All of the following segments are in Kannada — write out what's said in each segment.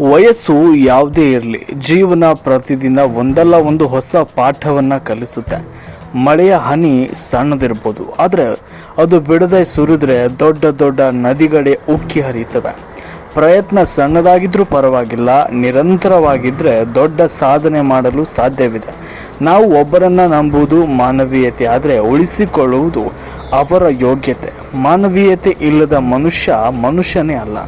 ವಯಸ್ಸು ಯಾವುದೇ ಇರಲಿ, ಜೀವನ ಪ್ರತಿದಿನ ಒಂದಲ್ಲ ಒಂದು ಹೊಸ ಪಾಠವನ್ನು ಕಲಿಸುತ್ತೆ. ಮಳೆಯ ಹನಿ ಸಣ್ಣದಿರ್ಬೋದು, ಆದರೆ ಅದು ಬಿಡದೆ ಸುರಿದ್ರೆ ದೊಡ್ಡ ದೊಡ್ಡ ನದಿಗಳೇ ಉಕ್ಕಿ ಹರಿಯುತ್ತವೆ. ಪ್ರಯತ್ನ ಸಣ್ಣದಾಗಿದ್ರೂ ಪರವಾಗಿಲ್ಲ ನಿರಂತರವಾಗಿದ್ದರೆ ದೊಡ್ಡ ಸಾಧನೆ ಮಾಡಲು ಸಾಧ್ಯವಿದೆ. ನಾವು ಒಬ್ಬರನ್ನು ನಂಬುವುದು ಮಾನವೀಯತೆ, ಆದರೆ ಉಳಿಸಿಕೊಳ್ಳುವುದು ಅವರ ಯೋಗ್ಯತೆ. ಮಾನವೀಯತೆ ಇಲ್ಲದ ಮನುಷ್ಯ ಮನುಷ್ಯನೇ ಅಲ್ಲ.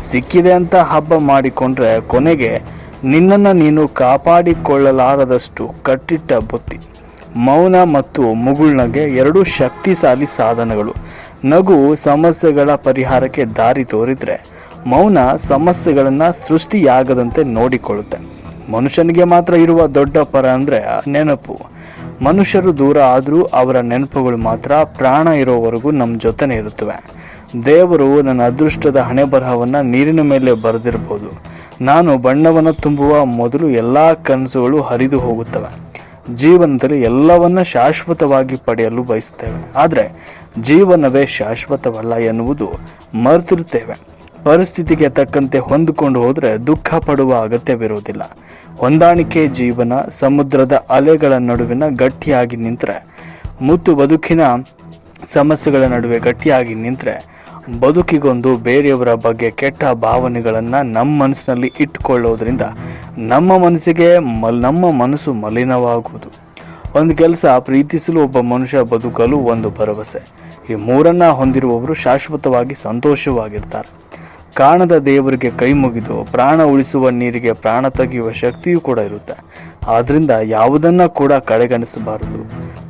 ಸಿಕ್ಕಿದೆ ಅಂತ ಹಬ್ಬ ಮಾಡಿಕೊಂಡ್ರೆ ಕೊನೆಗೆ ನಿನ್ನನ್ನು ನೀನು ಕಾಪಾಡಿಕೊಳ್ಳಲಾರದಷ್ಟು ಕಟ್ಟಿಟ್ಟ ಬುತ್ತಿ. ಮೌನ ಮತ್ತು ಮುಗುಳ್ನಗೆ ಎರಡು ಶಕ್ತಿಶಾಲಿ ಸಾಧನಗಳು. ನಗು ಸಮಸ್ಯೆಗಳ ಪರಿಹಾರಕ್ಕೆ ದಾರಿ ತೋರಿದರೆ ಮೌನ ಸಮಸ್ಯೆಗಳನ್ನು ಸೃಷ್ಟಿಯಾಗದಂತೆ ನೋಡಿಕೊಳ್ಳುತ್ತೆ. ಮನುಷ್ಯನಿಗೆ ಮಾತ್ರ ಇರುವ ದೊಡ್ಡ ಪರ ಅಂದರೆ ನೆನಪು. ಮನುಷ್ಯರು ದೂರ ಆದರೂ ಅವರ ನೆನಪುಗಳು ಮಾತ್ರ ಪ್ರಾಣ ಇರೋವರೆಗೂ ನಮ್ಮ ಜೊತೆನೇ ಇರುತ್ತವೆ. ದೇವರು ನನ್ನ ಅದೃಷ್ಟದ ಹಣೆ ಬರಹವನ್ನು ನೀರಿನ ಮೇಲೆ ಬರೆದಿರ್ಬೋದು. ನಾನು ಬಣ್ಣವನ್ನು ತುಂಬುವ ಮೊದಲು ಎಲ್ಲ ಕನಸುಗಳು ಹರಿದು ಹೋಗುತ್ತವೆ. ಜೀವನದಲ್ಲಿ ಎಲ್ಲವನ್ನ ಶಾಶ್ವತವಾಗಿ ಪಡೆಯಲು ಬಯಸುತ್ತೇವೆ. ಆದರೆ ಜೀವನವೇ ಶಾಶ್ವತವಲ್ಲ ಎನ್ನುವುದು ಮರೆತಿರುತ್ತೇವೆ. ಪರಿಸ್ಥಿತಿಗೆ ತಕ್ಕಂತೆ ಹೊಂದಿಕೊಂಡು ಹೋದರೆ ದುಃಖ ಪಡುವ ಅಗತ್ಯವಿರುವುದಿಲ್ಲ. ಹೊಂದಾಣಿಕೆ ಜೀವನ, ಸಮುದ್ರದ ಅಲೆಗಳ ನಡುವಿನ ಗಟ್ಟಿಯಾಗಿ ನಿಂತರೆ, ಮುತ್ತು ಬದುಕಿನ ಸಮಸ್ಯೆಗಳ ನಡುವೆ ಗಟ್ಟಿಯಾಗಿ ನಿಂತರೆ, ಬದುಕಿಗೊಂದು ಬೇರೆಯವರ ಬಗ್ಗೆ ಕೆಟ್ಟ ಭಾವನೆಗಳನ್ನು ನಮ್ಮ ಮನಸ್ಸಿನಲ್ಲಿ ಇಟ್ಟುಕೊಳ್ಳೋದ್ರಿಂದ ನಮ್ಮ ಮನಸ್ಸಿಗೆ ಮಲ್, ನಮ್ಮ ಮನಸ್ಸು ಮಲಿನವಾಗುವುದು. ಒಂದು ಕೆಲಸ ಪ್ರೀತಿಸಲು ಒಬ್ಬ ಮನುಷ್ಯ ಬದುಕಲು ಒಂದು ಭರವಸೆ. ಈ ಮೂರನ್ನ ಹೊಂದಿರುವವರು ಶಾಶ್ವತವಾಗಿ ಸಂತೋಷವಾಗಿರ್ತಾರೆ. ಕಾಣದ ದೇವರಿಗೆ ಕೈ ಮುಗಿದು ಪ್ರಾಣ ಉಳಿಸುವ ನೀರಿಗೆ ಪ್ರಾಣ ತೆಗೆಯುವ ಶಕ್ತಿಯೂ ಕೂಡ ಇರುತ್ತೆ. ಆದ್ದರಿಂದ ಯಾವುದನ್ನ ಕೂಡ ಕಡೆಗಣಿಸಬಾರದು.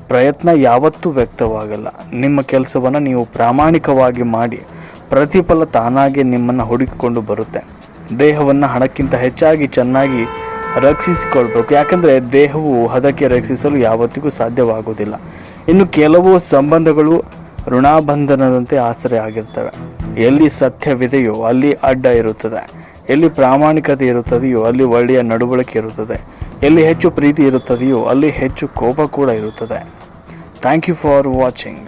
ಪ್ರಯತ್ನ ಯಾವತ್ತೂ ವ್ಯಕ್ತವಾಗಲ್ಲ. ನಿಮ್ಮ ಕೆಲಸವನ್ನು ನೀವು ಪ್ರಾಮಾಣಿಕವಾಗಿ ಮಾಡಿ, ಪ್ರತಿಫಲ ತಾನಾಗೆ ನಿಮ್ಮನ್ನು ಹುಡುಕಿಕೊಂಡು ಬರುತ್ತೆ. ದೇಹವನ್ನು ಹಣಕ್ಕಿಂತ ಹೆಚ್ಚಾಗಿ ಚೆನ್ನಾಗಿ ರಕ್ಷಿಸಿಕೊಳ್ಬೇಕು. ಯಾಕಂದರೆ ದೇಹವು ಹದಕ್ಕೆ ರಕ್ಷಿಸಲು ಯಾವತ್ತಿಗೂ ಸಾಧ್ಯವಾಗುವುದಿಲ್ಲ ಇನ್ನು ಕೆಲವು ಸಂಬಂಧಗಳು ಋಣಾಬಂಧನದಂತೆ ಆಸರೆ ಆಗಿರ್ತವೆ. ಎಲ್ಲಿ ಸತ್ಯವಿದೆಯೋ ಅಲ್ಲಿ ಅಡ್ಡ ಇರುತ್ತದೆ. ಎಲ್ಲಿ ಪ್ರಾಮಾಣಿಕತೆ ಇರುತ್ತದೆಯೋ ಅಲ್ಲಿ ಒಳ್ಳೆಯ ನಡವಳಿಕೆ ಇರುತ್ತದೆ. ಎಲ್ಲಿ ಹೆಚ್ಚು ಪ್ರೀತಿ ಇರುತ್ತದೆಯೋ ಅಲ್ಲಿ ಹೆಚ್ಚು ಕೋಪ ಕೂಡ ಇರುತ್ತದೆ. Thank you for watching